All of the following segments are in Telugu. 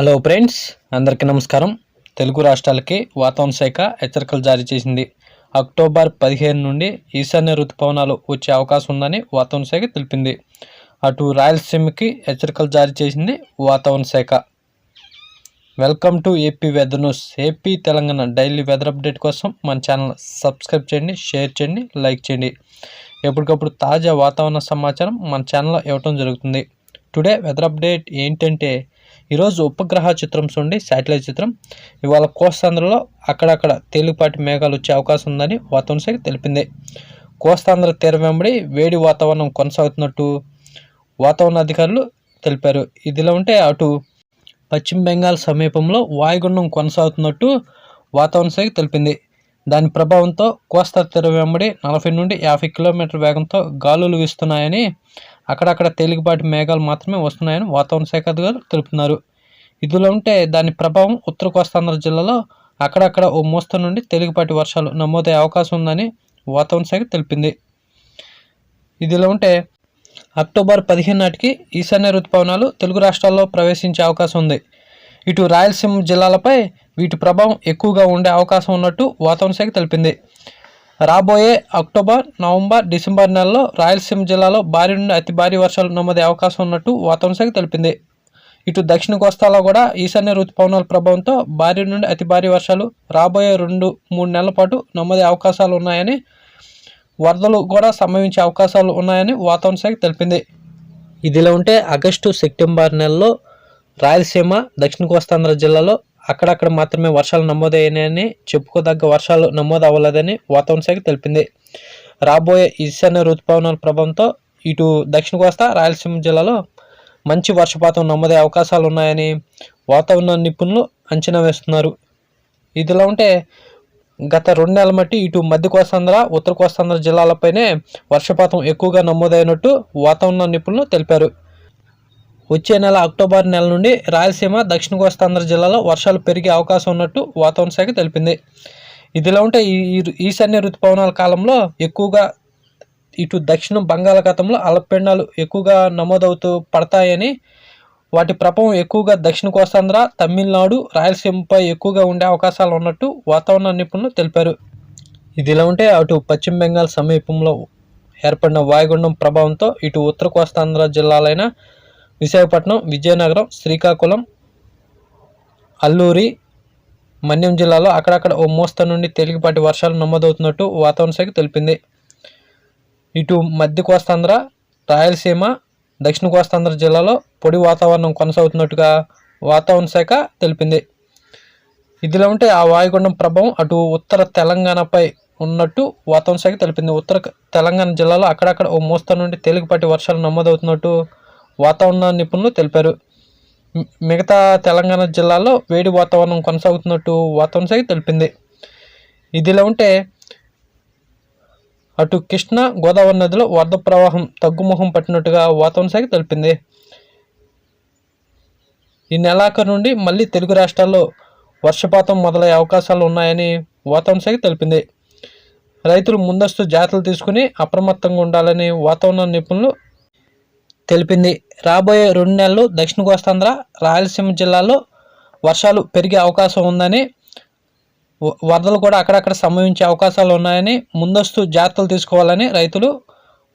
హలో ఫ్రెండ్స్ అందరికీ నమస్కారం. తెలుగు రాష్ట్రాలకి వాతావరణ శాఖ హెచ్చరికలు జారీ చేసింది. అక్టోబర్ పదిహేను నుండి ఈశాన్య ఋతుపవనాలు వచ్చే అవకాశం ఉందని వాతావరణ శాఖ తెలిపింది. అటు రాయలసీమకి హెచ్చరికలు జారీ చేసింది వాతావరణ శాఖ. Welcome to AP weather news AP Telangana daily weather update కోసం మన ఛానల్ సబ్స్క్రైబ్ చేయండి షేర్ చేయండి లైక్ చేయండి. ఎప్పటికప్పుడు తాజా వాతావరణ సమాచారం మన ఛానల్లో ఇవ్వటం జరుగుతుంది. టుడే వెదర్ అప్డేట్ ఏంటంటే ఈరోజు ఉపగ్రహ చిత్రం చూడండి శాటిలైట్ చిత్రం. ఇవాళ కోస్తాంధ్రలో అక్కడక్కడ తేలికపాటి మేఘాలు వచ్చే అవకాశం ఉందని వాతావరణ శాఖ తెలిపింది. కోస్తాంధ్ర తీర వెంబడి వేడి వాతావరణం కొనసాగుతున్నట్టు వాతావరణ అధికారులు తెలిపారు. ఇదిలా ఉంటే అటు పశ్చిమ బెంగాల్ సమీపంలో వాయుగుండం కొనసాగుతున్నట్టు వాతావరణ శాఖ తెలిపింది. దాని ప్రభావంతో కోస్తా తీర వెంబడి నలభై నుండి యాభై కిలోమీటర్ వేగంతో గాలులు వీస్తున్నాయని అక్కడక్కడ తేలికపాటి మేఘాలు మాత్రమే వస్తున్నాయని వాతావరణ శాఖ అధికారులు తెలుపుతున్నారు. ఇదిలో ఉంటే దాని ప్రభావం ఉత్తర కోస్తాంధ్ర జిల్లాలో అక్కడక్కడ ఓ మోస్తరు నుండి తేలికపాటి వర్షాలు నమోదయ్యే అవకాశం ఉందని వాతావరణ శాఖ తెలిపింది. ఇదిలో ఉంటే అక్టోబర్ పదిహేను నాటికి ఈశాన్య ఋతుపవనాలు తెలుగు రాష్ట్రాల్లో ప్రవేశించే అవకాశం ఉంది. ఇటు రాయలసీమ జిల్లాలపై వీటి ప్రభావం ఎక్కువగా ఉండే అవకాశం ఉన్నట్టు వాతావరణ శాఖ తెలిపింది. రాబోయే అక్టోబర్ నవంబర్ డిసెంబర్ నెలలో రాయలసీమ జిల్లాలో భారీ నుండి అతి భారీ వర్షాలు నమోదే అవకాశం ఉన్నట్టు వాతావరణ శాఖ తెలిపింది. ఇటు దక్షిణ కోస్తాలో కూడా ఈశాన్య ఋతుపవనాల ప్రభావంతో భారీ నుండి అతి భారీ వర్షాలు రాబోయే రెండు మూడు నెలల పాటు నమోదే అవకాశాలు ఉన్నాయని వరదలు కూడా సంభవించే అవకాశాలు ఉన్నాయని వాతావరణ శాఖ తెలిపింది. ఇదిలా ఉంటే ఆగస్టు సెప్టెంబర్ నెలలో రాయలసీమ దక్షిణ కోస్తాంధ్ర జిల్లాలో అక్కడక్కడ మాత్రమే వర్షాలు నమోదయ్యాయని చెప్పుకోదగ్గ వర్షాలు నమోదు అవ్వలేదని వాతావరణ శాఖ తెలిపింది. రాబోయే ఈశాన్య ఋతుపవనాల ప్రభావంతో ఇటు దక్షిణ కోస్తా రాయలసీమ జిల్లాలో మంచి వర్షపాతం నమోదే అవకాశాలు ఉన్నాయని వాతావరణ నిపుణులు అంచనా వేస్తున్నారు. ఇదిలా ఉంటే గత రెండు నెలల మట్టి ఇటు మధ్య కోస్తాంధ్ర ఉత్తర కోస్తాంధ్ర జిల్లాలపైనే వర్షపాతం ఎక్కువగా నమోదైనట్టు వాతావరణ నిపుణులు తెలిపారు. వచ్చే నెల అక్టోబర్ నెల నుండి రాయలసీమ దక్షిణ కోస్తాంధ్ర జిల్లాలో వర్షాలు పెరిగే అవకాశం ఉన్నట్టు వాతావరణ శాఖ తెలిపింది. ఇదిలా ఉంటే ఈ ఈశాన్య ఋతుపవనాల కాలంలో ఎక్కువగా ఇటు దక్షిణ బంగాళాఖాతంలో అలపెండాలు ఎక్కువగా నమోదవుతూ పడతాయని వాటి ప్రభావం ఎక్కువగా దక్షిణ కోస్తాంధ్ర తమిళనాడు రాయలసీమపై ఎక్కువగా ఉండే అవకాశాలు ఉన్నట్టు వాతావరణ నిపుణులు తెలిపారు. ఇదిలా ఉంటే అటు పశ్చిమ బెంగాల్ సమీపంలో ఏర్పడిన వాయుగుండం ప్రభావంతో ఇటు ఉత్తర కోస్తాంధ్ర జిల్లాలైన విశాఖపట్నం విజయనగరం శ్రీకాకుళం అల్లూరి మన్యం జిల్లాలో అక్కడక్కడ ఓ మోస్త నుండి తేలికపాటి వర్షాలు నమోదవుతున్నట్టు వాతావరణ శాఖ తెలిపింది. ఇటు మధ్య కోస్తాంధ్ర రాయలసీమ దక్షిణ కోస్తాంధ్ర జిల్లాలో పొడి వాతావరణం కొనసాగుతున్నట్టుగా వాతావరణ శాఖ తెలిపింది. ఇదిలా ఉంటే ఆ వాయుగుండం ప్రభావం అటు ఉత్తర తెలంగాణపై ఉన్నట్టు వాతావరణ శాఖ తెలిపింది. ఉత్తర తెలంగాణ జిల్లాలో అక్కడక్కడ ఓ మోస్త నుండి తేలికపాటి వర్షాలు నమోదవుతున్నట్టు వాతావరణ నిపుణులు తెలిపారు. మిగతా తెలంగాణ జిల్లాలో వేడి వాతావరణం కొనసాగుతున్నట్టు వాతావరణ శాఖ తెలిపింది. ఇదిలా ఉంటే అటు కృష్ణ గోదావరి నదిలో వరద ప్రవాహం తగ్గుముఖం పట్టినట్టుగా వాతావరణ శాఖ తెలిపింది. ఈ నెలాఖరు నుండి మళ్ళీ తెలుగు రాష్ట్రాల్లో వర్షపాతం మొదలయ్యే అవకాశాలు ఉన్నాయని వాతావరణ శాఖ తెలిపింది. రైతులు ముందస్తు జాగ్రత్తలు తీసుకుని అప్రమత్తంగా ఉండాలని వాతావరణ నిపుణులు తెలిపింది. రాబోయే రెండు నెలలు దక్షిణ కోస్తాంధ్ర రాయలసీమ జిల్లాలో వర్షాలు పెరిగే అవకాశం ఉందని వరదలు కూడా అక్కడక్కడ సంభవించే అవకాశాలు ఉన్నాయని ముందస్తు జాగ్రత్తలు తీసుకోవాలని రైతులు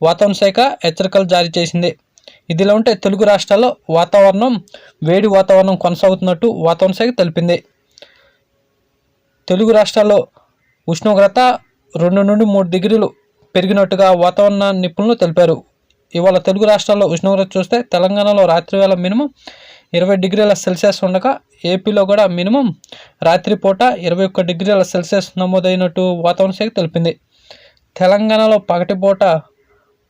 వాతావరణ శాఖ హెచ్చరికలు జారీ చేసింది. ఇదిలా ఉంటే తెలుగు రాష్ట్రాల్లో వాతావరణం వేడి వాతావరణం కొనసాగుతున్నట్టు వాతావరణ శాఖ తెలిపింది. తెలుగు రాష్ట్రాల్లో ఉష్ణోగ్రత రెండు నుండి మూడు డిగ్రీలు పెరిగినట్టుగా వాతావరణ నిపుణులు తెలిపారు. ఇవాళ తెలుగు రాష్ట్రాల్లో ఉష్ణోగ్రత చూస్తే తెలంగాణలో రాత్రి వేళ మినిమం ఇరవై డిగ్రీల సెల్సియస్ ఉండగా ఏపీలో కూడా మినిమం రాత్రిపూట ఇరవై ఒక్క డిగ్రీల సెల్సియస్ నమోదైనట్టు వాతావరణ శాఖ తెలిపింది. తెలంగాణలో పగటిపూట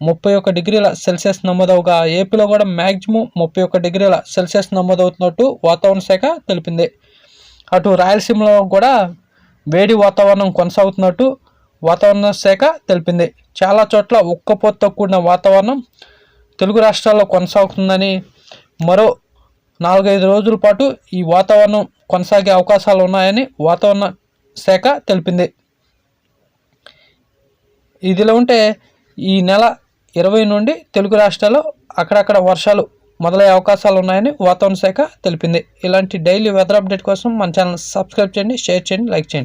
ముప్పై ఒక్క డిగ్రీల సెల్సియస్ నమోదవగా ఏపీలో కూడా మ్యాక్సిమం ముప్పై ఒక్క డిగ్రీల సెల్సియస్ నమోదవుతున్నట్టు వాతావరణ శాఖ తెలిపింది. అటు రాయలసీమలో కూడా వేడి వాతావరణం కొనసాగుతున్నట్టు వాతావరణ శాఖ తెలిపింది. చాలా చోట్ల ఉక్కపోతతో కూడిన వాతావరణం తెలుగు రాష్ట్రాల్లో కొనసాగుతుందని మరో నాలుగైదు రోజుల పాటు ఈ వాతావరణం కొనసాగే అవకాశాలు ఉన్నాయని వాతావరణ శాఖ తెలిపింది. ఇదిలో ఉంటే ఈ నెల ఇరవై నుండి తెలుగు రాష్ట్రాల్లో అక్కడక్కడ వర్షాలు మొదలయ్యే అవకాశాలు ఉన్నాయని వాతావరణ శాఖ తెలిపింది. ఇలాంటి డైలీ వెదర్ అప్డేట్ కోసం మన ఛానల్ సబ్స్క్రైబ్ చేయండి షేర్ చేయండి లైక్ చేయండి.